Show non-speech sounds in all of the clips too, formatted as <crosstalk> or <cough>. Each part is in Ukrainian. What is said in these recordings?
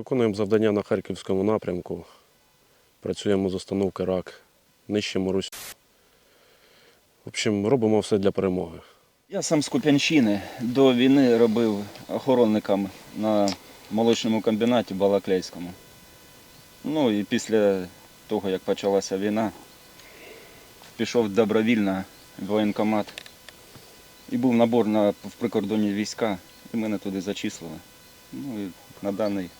Виконуємо завдання на Харківському напрямку. Працюємо з установки РАК, нищимо Русь. В общем, робимо все для перемоги. Я сам з Куп'янщини до війни робив охоронником на молочному комбінаті Балаклейському. Ну і після того, як почалася війна, пішов добровільно в воєнкомат. І був набор на, в прикордонні війська, і мене туди зачислили. Ну і на даний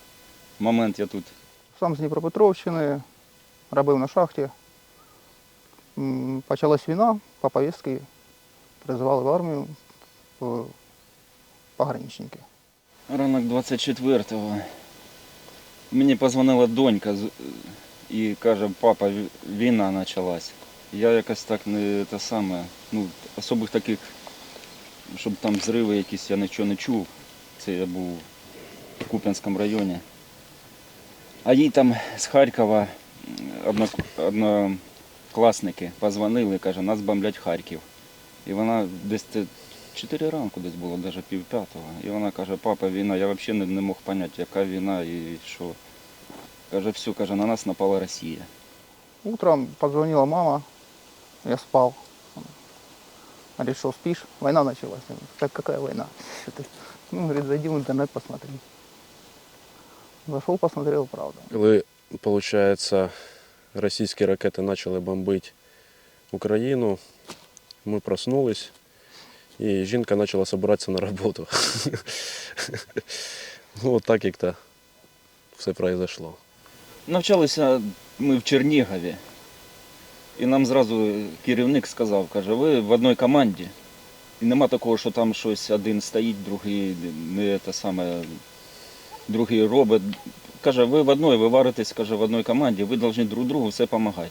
момент я тут. Сам з Дніпропетровщини, робив на шахті. Почалась війна, по повістки призивали в армію пограничники. Ранок 24-го. Мені позвонила донька і каже, папа, війна почалась. Я якось так не те саме, ну, особих таких, щоб там зриви якісь я нічого не чув. Це я був в Куп'янському районі. А їй там з Харкова однокласники позвонили, каже, нас бомблять Харків. І вона десь 4 ранку десь було, навіть пів п'ятого. І вона каже, папа, війна, я взагалі не, не мог зрозуміти, яка війна і що. Каже, все, каже, на нас напала Росія. Утром позвонила мама, я спал. Говорит, что спишь? Война началась. Так какая война? Ну, говорит, зайди в интернет, посмотри. Зашел, посмотрел, правда. Коли, виходить, російські ракети почали бомбити Україну, ми проснулись, і жінка почала збиратися на роботу. <laughs> Ну, от так як-то все произошло. Навчалися ми в Чернігові. І нам зразу керівник сказав, каже, ви в одній команді. І нема такого, що там щось один стоїть, другий не те саме, другий робить. Каже, ви в одній, ви варитесь, каже, в одній команді, ви повинні друг другу все допомагати.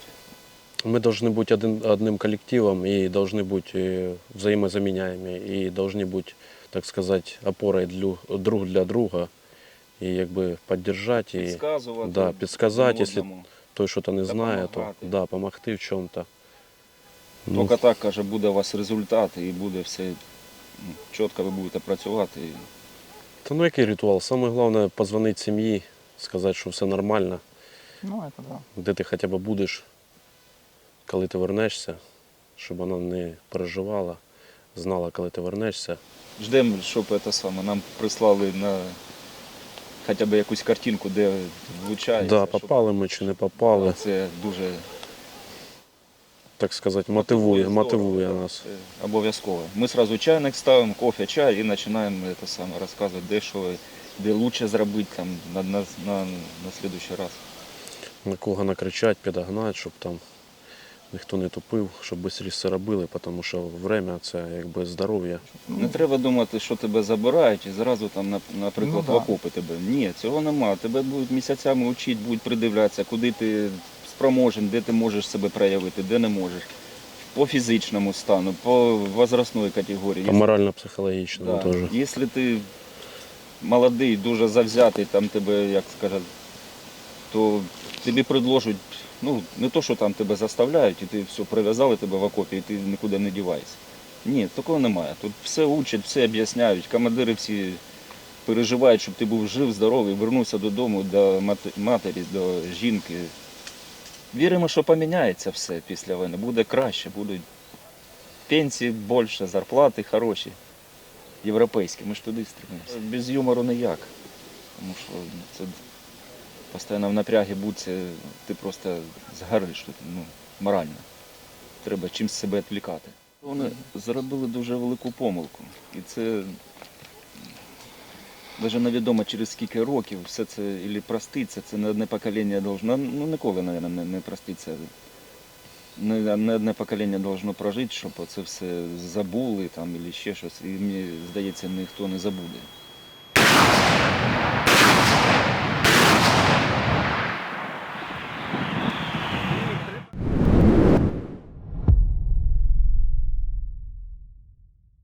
Мы должны быть один, одним коллективом и должны быть э, взаимозаменяемыми, и должны быть, так сказать, опорой для, друг для друга, и якби поддержать, и Підказувати. да, підсказати, один якщо одному. той що-то не знає, то Допомагати. да, помогти в чому-то. Ну, Тільки так, каже, буде у вас результат і буде все ну, чітко, ви будете працювати. Та ну який ритуал? Саме головне позвонити сім'ї, сказати, що все нормально, Ну, это да. де ти хоча б будеш, коли ти вернешся, щоб вона не переживала, знала, коли ти вернешся. Ждемо, щоб це саме, нам прислали на хоча б якусь картинку, де влучає. Да, попали ми чи не попали, Це дуже так сказати, мотивує, мотивує нас. Обов'язково. Ми одразу чайник ставимо, кофе, чай і починаємо це саме розказувати, де що, де краще зробити там, на, на, на, на слідуючий раз. на кого накричать, підогнати, щоб там ніхто не тупив, щоб швидше все робили, тому що время це якби здоров'я. Не треба думати, що тебе забирають і зразу там, нап- наприклад, Ну, в окопи тебе. Ні, цього нема. Тебе будуть місяцями вчити, будуть придивлятися, куди ти спроможен, де ти можеш себе проявити, де не можеш. По фізичному стану, по возрастної категорії. Та морально-психологічно Да. теж. Якщо ти молодий, дуже завзятий, там тебе, як скажуть, то тобі предложать, ну, не то, що там тебе заставляють, і ти все прив'язали тебе в окопі, і ти нікуди не діваєшся. Ні, такого немає. Тут все учать, все об'ясняють. Командири всі переживають, щоб ти був жив, здоровий, вернувся додому до матері, до жінки. Віримо, що поміняється все після війни. Буде краще, будуть пенсії більше, зарплати хороші європейські, ми ж туди стремимося. Без юмору ніяк. Тому що це постійно в напрягі бути, ти просто згориш ну, морально. Треба чимось себе відвлікати. Вони зробили дуже велику помилку. І це навіть невідомо через скільки років все це і проститься, це не одне покоління должно, ну ніколи, мабуть, не, не проститься. Не, не одне покоління должно прожити, щоб це все забули там, або ще щось. І мені здається, ніхто не забуде.